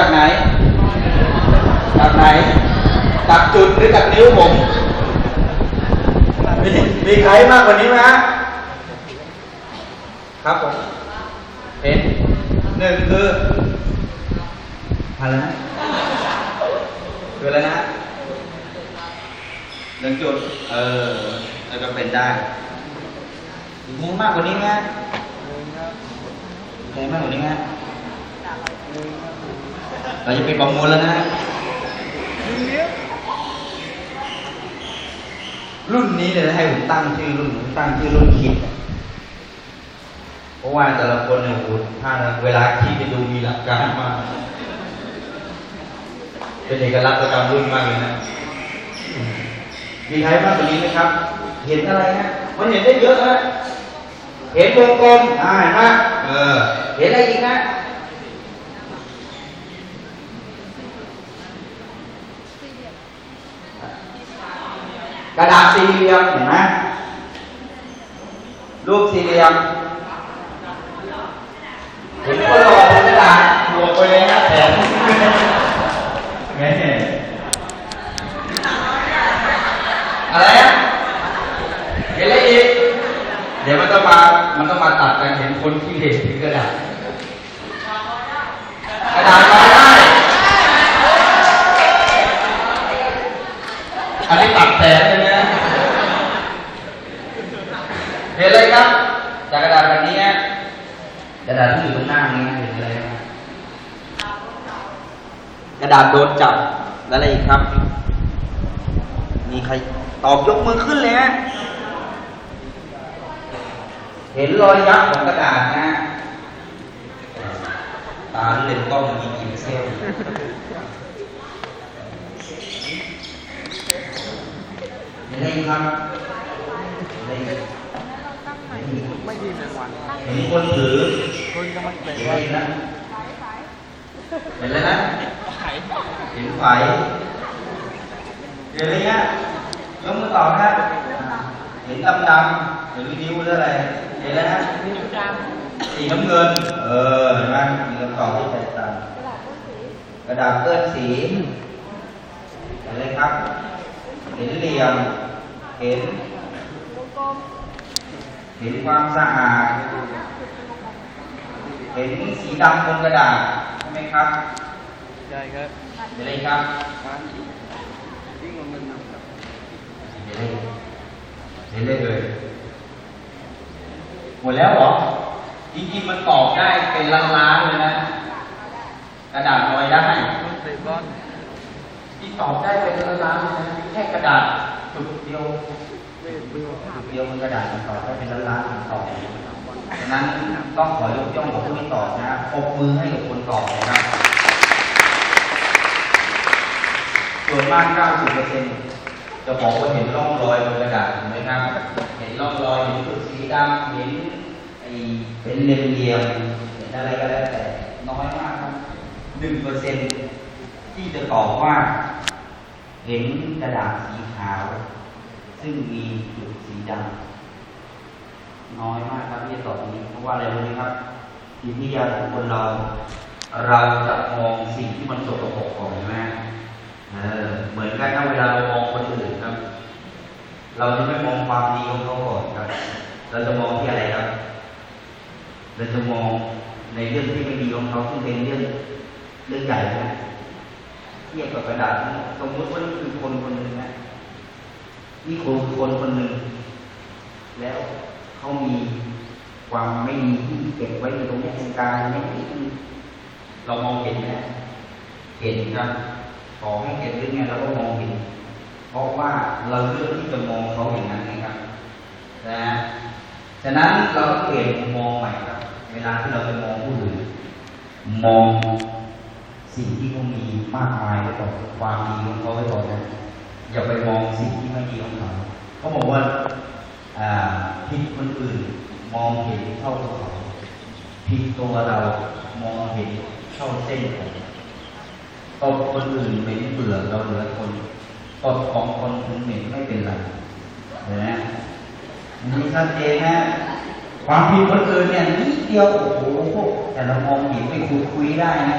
จากไหน จากไหนจากจุดหรือจากนิ้วผมมีมีใครมากกว่านี้ไหมฮะครับผมเห็นหนึ่งคืออะไรนะคืออะไรนะหนึ่งจุด เออแล้วก็เป็นได้มีมากกว่านี้ไหมมีมากกว่านี้ไหม เราจะไปประมูลแล้วนะ รุ่นนี้เนี่ยให้ผมตั้งชื่อรุ่นผมตั้งชื่อรุ่นคิด เพราะว่าแต่ละคนเนี่ยโอ้โหถ้าเวลาคิดจะดูมีหลักการมาก เป็นเอกลักษณ์ประจำรุ่นมากเลยนะอืมมีใครมากกว่านี้ไหมครับ เห็นอะไรฮะ มันเห็นได้เยอะนะ เห็นวงกลม อ่าเห็นไหมเออ เห็นอะไรอีกนะ กระดาษสี่เหลี่ยมเห็นไหมรูปสี่เหลี่ยมเห็นคนหลอบนกระดาษบวกไปเลยนะแถมไงอะไรอะเห็นอะไรอีกเดี๋ยวมันต้องมามันต้องมาตัดกันเห็นคนที่เห็นถึงกระดาษกระดาษลอยได้ อันนี้ตัดแสนเลยนะเห็นเลยครับจากกระดาษแบบนี้กระดาษที่อยู่ตรงหน้านี้เห็นอะไรครับกระดาษโดนจับแล้วอะไรอีกครับ มีใครตอบยกมือขึ้นเลยฮะเห็นรอยยับของกระดาษนะตาเลนกล้องมีกี่เซลล์ เห็นอะ ไรอีกครับเห็นอะไรอีกไม่ดีในวันเห็นคนถือคนกำลังเห็เป็นไรอีกนะเห็นอะไรนะเห็นไฟเห็นอะไรเงี้ยยกมือต่อบนะเห็นดำดำๆเห็นนิ้วหรืออะไรเห็นแล้วนะสีน้ำเงิน เออเห็นไหมมีคำตอบที่แตกต่างกระดาษเปื้อนสีอะไรครับ เห็นเหลี่ยม เห็น เห็นความสะอาด เห็นสีดำบนกระดาษใช่ไหมครับใช่ครับเห็นอะไรครับยิ่งมันนำกับเห็นอะไรเห็นเลยเลยหมดแล้วเหรอจริงๆมันตอบได้เป็นล้านๆเลยนะ กระดาษลอยได้คนเตะบอล ที่ตอบได้เป็นล้านๆนะแค่กระดาษจุดเดียวจุดเดียวมันกระดาษมันตอบได้เป็นล้านๆมันตอบฉะนั้นต้องขอยกย่องกับผู้ที่ตอบนะปรบมือให้กับคนตอบนะครับส่วนมาก 90%จะบอกว่าเห็นร่องรอยบนกระดาษเห็นไหมครับ เห็นร่องรอยเห็นจุดสีดำเห็นไอ้เป็นเหลี่ยมๆเห็นอะไรก็แล้วแต่น้อยมากครับ 1%ที่จะตอบว่า เห็นกระดาษสีขาว ซึ่งมีจุดสีดำน้อยมากครับที่จะตอบนี้เพราะว่าอะไรรู้ไหมครับจิตวิทยาของคนเรา เราจะมองสิ่งที่มันสกปรกก่อนใช่ไหมเออเหมือนกันนะเวลาเรามองคนอื่นครับ เราจะไม่มองความดีของเขาก่อนครับ เราจะมองที่อะไรครับ เราจะมองในเรื่องที่ไม่ดีของเขาซึ่งเป็นเรื่องเรื่องใหญ่นะ เทียบกับกระดาษนะสมมติว่านี่คือคนคนหนึ่งนะนี่คือคนคนหนึ่งแล้วเขามีความไม่ดีที่เก็บไว้ในตรงนี้ตรงกลางนี่เรามองเห็นไหมเห็นครับขอให้เห็นหรือไงเราก็มองเห็น เพราะว่าเราเลือกที่จะมองเขาอย่างนั้นไงครับนะฉะนั้นเราต้องเปลี่ยนมุมมองใหม่ครับ เวลาที่เราจะมองผู้อื่นมอง สิ่งที่เขามีมากมายไว้ก่อนความดีของเขาไว้ก่อนนะอย่าไปมองสิ่งที่ไม่ดีของเขาเขาบอกว่าผิดคนอื่นมองเห็นเท่ากับเขาผิดตัวเรามองเห็นเท่าเส้นผมตบคนอื่นเหม็นเบื่อเราเหลือคนตบของคนถึงเหม็นไม่เป็นไรเห็นไหมอันนี้ชัดเจนนะความผิดคนอื่นเนี่ยนิดเดียวโอ้โหแต่เรามองเห็นไปคุยคุยได้นะ